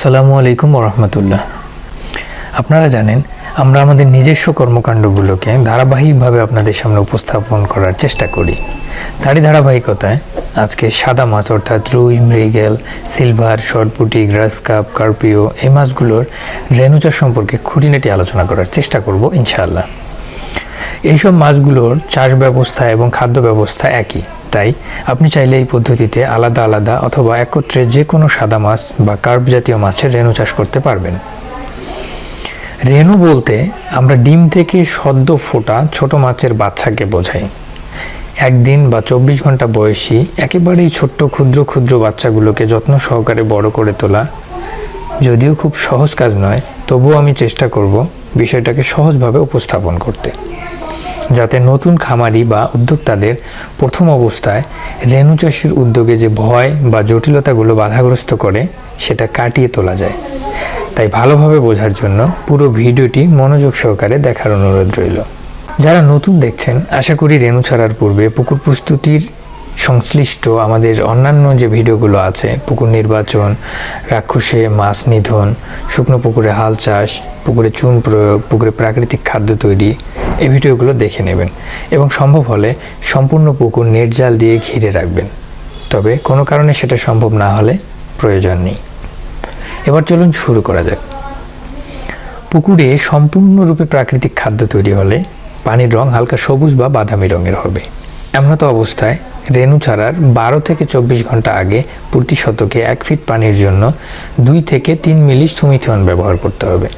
আসসালামু আলাইকুম রহমতুল্লাহ আপনারা জানেন, আমরা আমাদের নিজস্ব কর্মকাণ্ডগুলোকে ধারাবাহিকভাবে আপনাদের সামনে উপস্থাপন করার চেষ্টা করি। তারই ধারাবাহিকতায় আজকে সাদা মাছ অর্থাৎ রুই, মৃগেল, সিলভার শর্টপুটি গ্রাস কাপ, কার্পিও এই মাছগুলোর রেণুচাষ সম্পর্কে খুঁটিনাটি আলোচনা করার চেষ্টা করব ইনশাআল্লাহ। এইসব মাছগুলোর চাষ ব্যবস্থা এবং খাদ্য ব্যবস্থা একই। তাই আপনি চাইলে এই পদ্ধতিতে আলাদা আলাদা অথবা একত্রে যে কোনো সাদা মাছ বা কার্প জাতীয় মাছের রেণু চাষ করতে পারবেন। রেণু বলতে আমরা ডিম থেকে সদ্য ফোটা ছোট মাছের বাচ্চাকে বোঝাই। একদিন বা চব্বিশ ঘণ্টা বয়সী একেবারেই ছোট্ট ক্ষুদ্র ক্ষুদ্র বাচ্চাগুলোকে যত্ন সহকারে বড় করে তোলা যদিও খুব সহজ কাজ নয়, তবুও আমি চেষ্টা করব বিষয়টাকে সহজভাবে উপস্থাপন করতে। যাতে নতুন খামারি বা উদ্যোক্তাদের প্রথম অবস্থায় রেণু চাষের উদ্যোগে যে ভয় বা জটিলতাগুলো বাধাগ্রস্ত করে, সেটা কাটিয়ে তোলা যায়। তাই ভালোভাবে বোঝার জন্য পুরো ভিডিওটি মনোযোগ সহকারে দেখার অনুরোধ রইল। যারা নতুন দেখছেন, আশা করি রেণু ছাড়ার পূর্বে পুকুর প্রস্তুতির সংশ্লিষ্ট আমাদের অন্যান্য যে ভিডিওগুলো আছে, পুকুর নির্বাচন, রাক্ষসে মাছ নিধন, শুকনো পুকুরে হাল চাষ, পুকুরে চুন প্রয়োগ, পুকুরে প্রাকৃতিক খাদ্য তৈরি, এই ভিডিওগুলো দেখে নেবেন এবং সম্ভব হলে সম্পূর্ণ পুকুর নেট জাল দিয়ে ঘিরে রাখবেন। তবে কোনো কারণে সেটা সম্ভব না হলে প্রয়োজন নেই। এবার চলুন শুরু করা যাক। পুকুরে সম্পূর্ণরূপে প্রাকৃতিক খাদ্য তৈরি হলে পানির রং হালকা সবুজ বা বাদামি রঙের হবে। এমনত অবস্থায় রেণু ছাড়ার বারো থেকে চব্বিশ ঘণ্টা আগে প্রতি শতকে এক ফিট পানির জন্য দুই থেকে তিন মিলি সুমিথন ব্যবহার করতে হবে।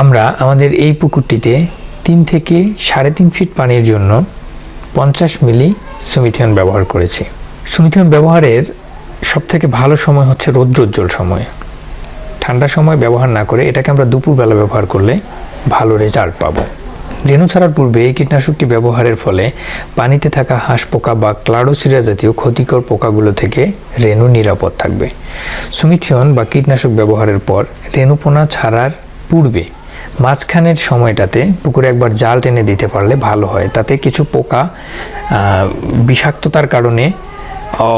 আমরা আমাদের এই পুকুরটিতে তিন থেকে সাড়ে তিন ফিট পানির জন্য পঞ্চাশ মিলি সুমিথিয়ন ব্যবহার করেছি। সুমিথিয়ন ব্যবহারের সবথেকে ভালো সময় হচ্ছে রৌদ্রোজ্জ্বল সময়। ঠান্ডা সময় ব্যবহার না করে এটাকে আমরা দুপুরবেলা ব্যবহার করলে ভালো রেজাল্ট পাবো। রেণু ছাড়ার পূর্বে এই কীটনাশকটি ব্যবহারের ফলে পানিতে থাকা হাঁস পোকা বা ক্লাডোসিরা জাতীয় ক্ষতিকর পোকাগুলো থেকে রেণু নিরাপদ থাকবে। সুমিথিয়ন বা কীটনাশক ব্যবহারের পর রেণুপোনা ছাড়ার পূর্বে মাঝখানের সময়টাতে পুকুরে একবার জাল টেনে দিতে পারলে ভালো হয়। তাতে কিছু পোকা বিষাক্ততার কারণে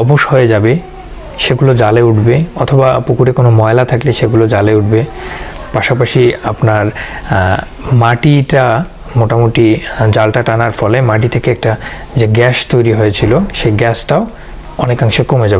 অবশ হয়ে যাবে, সেগুলো জালে উঠবে অথবা পুকুরে কোনো ময়লা থাকলে সেগুলো জালে উঠবে। পাশাপাশি আপনার মাটিটা মোটামুটি জালটা টানার ফলে মাটি থেকে একটা যে গ্যাস তৈরি হয়েছিল, সেই গ্যাসটাও অনেকাংশে কমে যাবে।